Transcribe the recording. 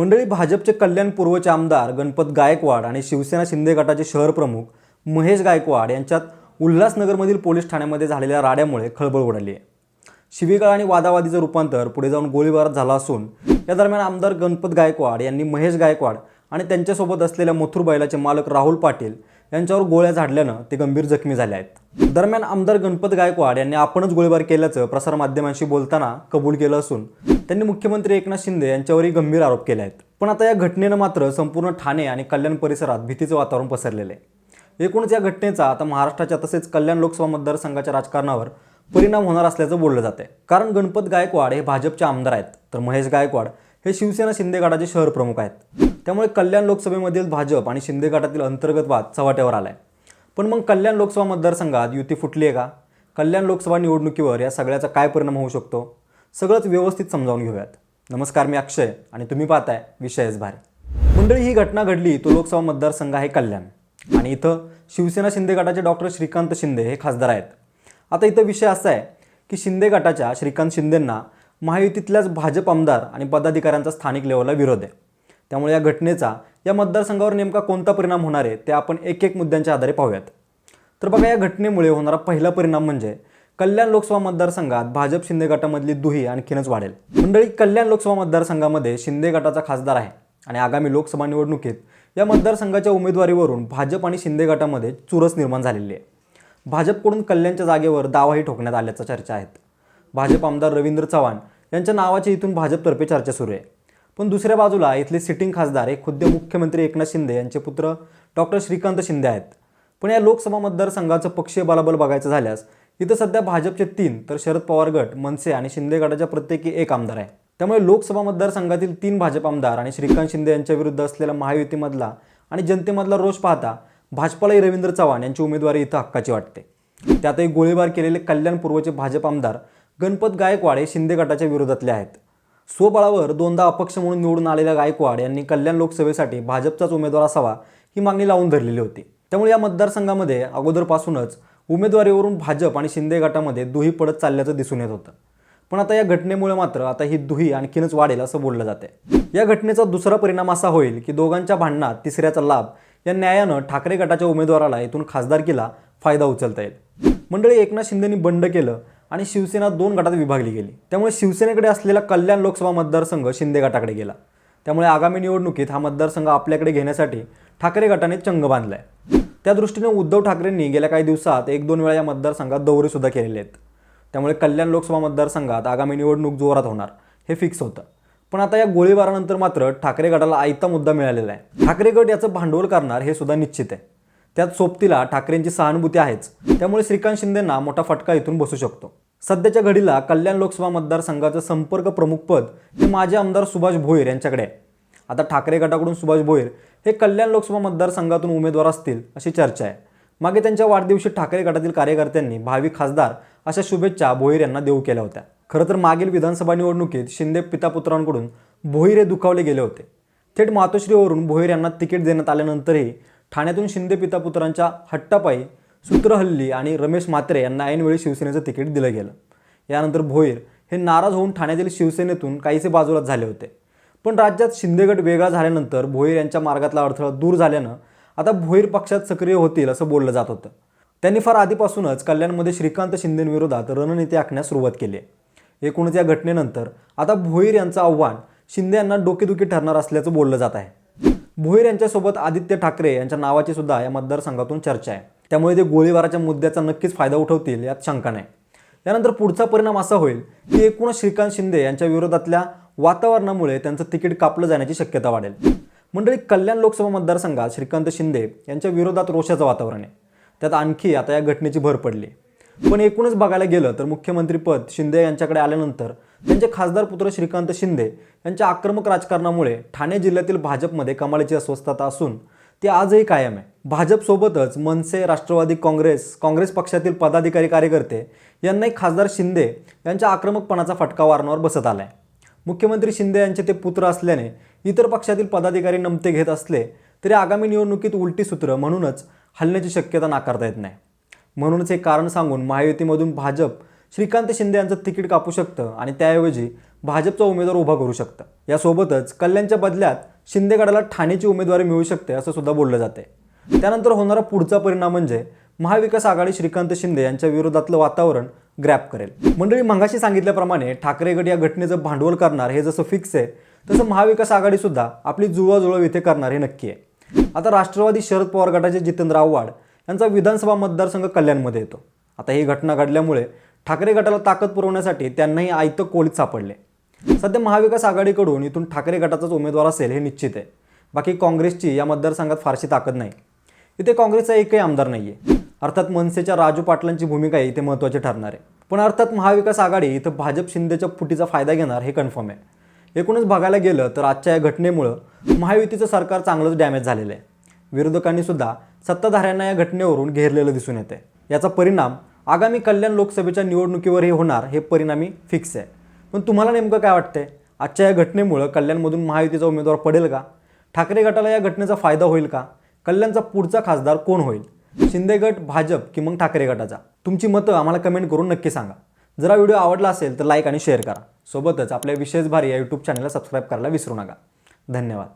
मंडळी भाजपचे कल्याण पूर्वचे आमदार गणपत गायकवाड आणि शिवसेना शिंदे गटाचे शहर प्रमुख महेश गायकवाड यांच्यात उल्हासनगरमधील पोलीस ठाण्यामध्ये झालेल्या राड्यामुळे खळबळ उडाली आहे. शिवीगाळ आणि वादावादीचं रूपांतर पुढे जाऊन गोळीबारात झालं असून या दरम्यान आमदार गणपत गायकवाड यांनी महेश गायकवाड आणि त्यांच्यासोबत असलेल्या मथुर बैलाचे मालक राहुल पाटील यांच्यावर गोळ्या झाडल्यानं ते गंभीर जखमी झाले आहेत. दरम्यान आमदार गणपत गायकवाड यांनी आपणच गोळीबार केल्याचं प्रसारमाध्यमांशी बोलताना कबूल केलं असून त्यांनी मुख्यमंत्री एकनाथ शिंदे यांच्यावरही गंभीर आरोप केले आहेत. पण आता या घटनेनं मात्र संपूर्ण ठाणे आणि कल्याण परिसरात भीतीचं वातावरण पसरलेलं आहे. एकूणच या घटनेचा आता महाराष्ट्राच्या तसेच कल्याण लोकसभा मतदारसंघाच्या राजकारणावर परिणाम होणार असल्याचं बोललं जाते कारण गणपत गायकवाड हे भाजपचे आमदार आहेत तर महेश गायकवाड हे शिवसेना शिंदे गटाचे शहर प्रमुख आहेत. त्यामुळे कल्याण लोकसभेमधील भाजप आणि शिंदे गटातील अंतर्गत वाद चव्हाट्यावर आलाय. पण मग कल्याण लोकसभा मतदारसंघात युती फुटली आहे का? कल्याण लोकसभा निवडणुकीवर या सगळ्याचा काय परिणाम होऊ शकतो? सगळंच व्यवस्थित समजावून घेऊयात. नमस्कार मी अक्षय आणि तुम्ही पाहताय विषयच भारी. मंडळी ही घटना घडली तो लोकसभा मतदारसंघ आहे कल्याण. आणि इथं शिवसेना शिंदे गटाचे डॉक्टर श्रीकांत शिंदे हे खासदार आहेत. आता इथं विषय असा आहे की शिंदे गटाच्या श्रीकांत शिंदेंना महायुतीतल्याच भाजप आमदार आणि पदाधिकाऱ्यांचा स्थानिक लेवलला विरोध आहे. त्यामुळे या घटनेचा या मतदारसंघावर नेमका कोणता परिणाम होणार आहे ते आपण एक एक मुद्द्यांच्या आधारे पाहूयात. तर बघा या घटनेमुळे होणारा पहिला परिणाम म्हणजे कल्याण लोकसभा मतदारसंघात भाजप शिंदे गटामधली दुही आणखीनच वाढेल. मंडळी कल्याण लोकसभा मतदारसंघामध्ये शिंदे गटाचा खासदार आहे आणि आगामी लोकसभा निवडणुकीत या मतदारसंघाच्या उमेदवारीवरून भाजप आणि शिंदे गटामध्ये चुरस निर्माण झालेली आहे. भाजपकडून कल्याणच्या जागेवर दावाही ठोकण्यात आल्याच्या चर्चा आहेत. भाजप आमदार रवींद्र चव्हाण यांच्या नावाची इथून भाजपतर्फे चर्चा सुरू आहे. पण दुसऱ्या बाजूला इथले सिटिंग खासदार हे खुद्द मुख्यमंत्री एकनाथ शिंदे यांचे पुत्र डॉक्टर श्रीकांत शिंदे आहेत. पण या लोकसभा मतदारसंघाचं पक्षीय बलाबल बघायचं झाल्यास इथं सध्या भाजपचे तीन तर शरद पवार गट मनसे आणि शिंदे गटाच्या प्रत्येकी एक आमदार आहे. त्यामुळे लोकसभा मतदारसंघातील तीन भाजप आमदार आणि श्रीकांत शिंदे यांच्या विरुद्ध असलेला महायुतीमधला आणि जनतेमधला रोष पाहता भाजपालाही रवींद्र चव्हाण यांची उमेदवारी इथं हक्काची वाटते. त्यातही गोळीबार केलेले कल्याण पूर्वचे भाजप आमदार गणपत गायकवाड हे शिंदे गटाच्या विरोधातले आहेत. स्वबळावर दोनदा अपक्ष म्हणून निवडून आलेल्या गायकवाड यांनी कल्याण लोकसभेसाठी भाजपचाच उमेदवार असावा ही मागणी लावून धरलेली होती. त्यामुळे या मतदारसंघामध्ये अगोदरपासूनच उमेदवारीवरून भाजप आणि शिंदे गटामध्ये दुही पडत चालल्याचं दिसून येत होतं. पण आता या घटनेमुळे मात्र आता ही दुही आणखीनच वाढेल असं बोललं जाते या घटनेचा दुसरा परिणाम असा होईल की दोघांच्या भांडणात तिसऱ्याचा लाभ या न्यायानं ठाकरे गटाच्या उमेदवाराला इथून खासदारकीला फायदा उचलता येईल. मंडळी एकनाथ शिंदेनी बंड केलं आणि शिवसेना दोन गटात विभागली गेली. त्यामुळे शिवसेनेकडे असलेला कल्याण लोकसभा मतदारसंघ शिंदे गटाकडे गेला. त्यामुळे आगामी निवडणुकीत हा मतदारसंघ आपल्याकडे घेण्यासाठी ठाकरे गटाने चंग बांधलाय. त्या दृष्टीने उद्धव ठाकरेंनी गेल्या काही दिवसात एक दोन वेळा या मतदारसंघात दौरेसुद्धा केलेले आहेत. त्यामुळे कल्याण लोकसभा मतदारसंघात आगामी निवडणूक जोरात होणार हे फिक्स होतं. पण आता या गोळीबारानंतर मात्र ठाकरे गटाला आयता मुद्दा मिळालेला आहे. ठाकरे गट याचं भांडवल करणार हे सुद्धा निश्चित आहे. त्यात सोबतीला ठाकरेंची सहानुभूती आहेच. त्यामुळे श्रीकांत शिंदेंना मोठा फटका इथून बसू शकतो. सध्याच्या घडीला कल्याण लोकसभा मतदारसंघाचं संपर्क प्रमुख पद हे माजी आमदार सुभाष भोईर यांच्याकडे आहे. आता ठाकरे गटाकडून सुभाष भोईर हे कल्याण लोकसभा मतदारसंघातून उमेदवार असतील अशी चर्चा आहे. मागे त्यांच्या वाढदिवशी ठाकरे गटातील कार्यकर्त्यांनी भावी खासदार अशा शुभेच्छा भोईर यांना देऊ केल्या होत्या. खरं तर मागील विधानसभा निवडणुकीत शिंदे पितापुत्रांकडून भोईर हे दुखावले गेले होते. थेट मातोश्रीवरून भोईर यांना तिकीट देण्यात आल्यानंतरही ठाण्यातून शिंदे पितापुत्रांच्या हट्टापायी सूत्रहल्ली आणि रमेश म्हात्रे यांना ऐनवेळी शिवसेनेचं तिकीट दिलं गेलं. यानंतर भोईर हे नाराज होऊन ठाण्यातील शिवसेनेतून काहीसे बाजूलाच झाले होते. पण राज्यात शिंदेगट वेगळा झाल्यानंतर भोईर यांच्या मार्गातला अडथळा दूर झाल्यानं आता भोईर पक्षात सक्रिय होतील असं बोललं जात होतं. त्यांनी फार आधीपासूनच कल्याणमध्ये श्रीकांत शिंदेविरोधात रणनीती आखण्यास सुरुवात केली आहे. एकूणच या घटनेनंतर आता भोईर यांचं आव्हान शिंदे यांना डोकेदुखी ठरणार असल्याचं बोललं जात आहे. भोईर यांच्यासोबत आदित्य ठाकरे यांच्या नावाची सुद्धा या मतदारसंघातून चर्चा आहे. त्यामुळे ते गोळीबाराच्या मुद्द्याचा नक्कीच फायदा उठवतील यात शंका नाही. यानंतर पुढचा परिणाम असा होईल की एकूणच श्रीकांत शिंदे यांच्या विरोधातल्या वातावरणामुळे त्यांचं तिकीट कापलं जाण्याची शक्यता वाढेल. मंडळी कल्याण लोकसभा मतदारसंघात श्रीकांत शिंदे यांच्या विरोधात रोषाचं वातावरण आहे. त्यात आणखी आता या घटनेची भर पडली. पण एकूणच बघायला गेलं तर मुख्यमंत्रीपद शिंदे यांच्याकडे आल्यानंतर त्यांचे खासदार पुत्र श्रीकांत शिंदे यांच्या आक्रमक राजकारणामुळे ठाणे जिल्ह्यातील भाजपमध्ये कमालीची अस्वस्थता असून ते आजही कायम आहे. भाजपसोबतच मनसे राष्ट्रवादी काँग्रेस काँग्रेस पक्षातील पदाधिकारी कार्यकर्ते यांनाही खासदार शिंदे यांच्या आक्रमकपणाचा फटका वारंवार बसत आला आहे मुख्यमंत्री शिंदे यांचे ते पुत्र असल्याने इतर पक्षातील पदाधिकारी नमते घेत असले तरी आगामी निवडणुकीत उलटी सूत्र म्हणूनच हलण्याची शक्यता नाकारता येत नाही. म्हणूनच हे कारण सांगून महायुतीमधून भाजप श्रीकांत शिंदे यांचं तिकीट कापू शकतं आणि त्याऐवजी भाजपचा उमेदवार उभा करू शकतं. यासोबतच कल्याणच्या बदल्यात शिंदे गटाला ठाण्याची उमेदवारी मिळू शकते असं सुद्धा बोललं जाते. त्यानंतर होणारा पुढचा परिणाम म्हणजे महाविकास आघाडी श्रीकांत शिंदे यांच्या विरोधातलं वातावरण ग्रॅप करेल. मंडळी मंगाशी सांगितल्याप्रमाणे ठाकरे गट या घटनेचं भांडवल करणार हे जसं फिक्स आहे तसं महाविकास आघाडी सुद्धा आपली जुळवाजुळव इथे करणार हे नक्की आहे. आता राष्ट्रवादी शरद पवार गटाचे जितेंद्र आव्हाड यांचा विधानसभा मतदारसंघ कल्याणमध्ये येतो. आता ही घटना घडल्यामुळे ठाकरे गटाला ताकद पुरवण्यासाठी त्यांनाही आयतं कोळीत सापडले. सध्या महाविकास आघाडीकडून इथून ठाकरे गटाचाच उमेदवार असेल हे निश्चित आहे. बाकी काँग्रेसची या मतदारसंघात फारशी ताकद नाही. इथे काँग्रेसचा एकही आमदार नाही आहे अर्थात मनसेच्या राजू पाटलांची भूमिका इथे महत्त्वाची ठरणार आहे. पण अर्थात महाविकास आघाडी इथं भाजप शिंदेच्या फुटीचा फायदा घेणार हे कन्फर्म आहे. एकूणच बघायला गेलं तर आजच्या या घटनेमुळं महायुतीचं सरकार चांगलंच डॅमेज झालेलं आहे. विरोधकांनी सुद्धा सत्ताधाऱ्यांना या घटनेवरून घेरलेलं दिसून येते याचा परिणाम आगामी कल्याण लोकसभेच्या निवडणुकीवरही होणार हे परिणामी फिक्स आहे. पण तुम्हाला नेमकं काय वाटतंय? आजच्या या घटनेमुळं कल्याणमधून महायुतीचा उमेदवार पडेल का? ठाकरे गटाला या घटनेचा फायदा होईल का? कल्याणचा पुढचा खासदार कोण होईल? शिंदे गट भाजप की मग ठाकरे गटाचा? तुमची मतं आम्हाला कमेंट करून नक्की सांगा. जर व्हिडिओ आवडला असेल तर लाईक आणि शेअर करा. सोबतच आपल्या विशेष भारी या यूट्यूब चॅनलला सबस्क्राईब करायला विसरू नका. धन्यवाद.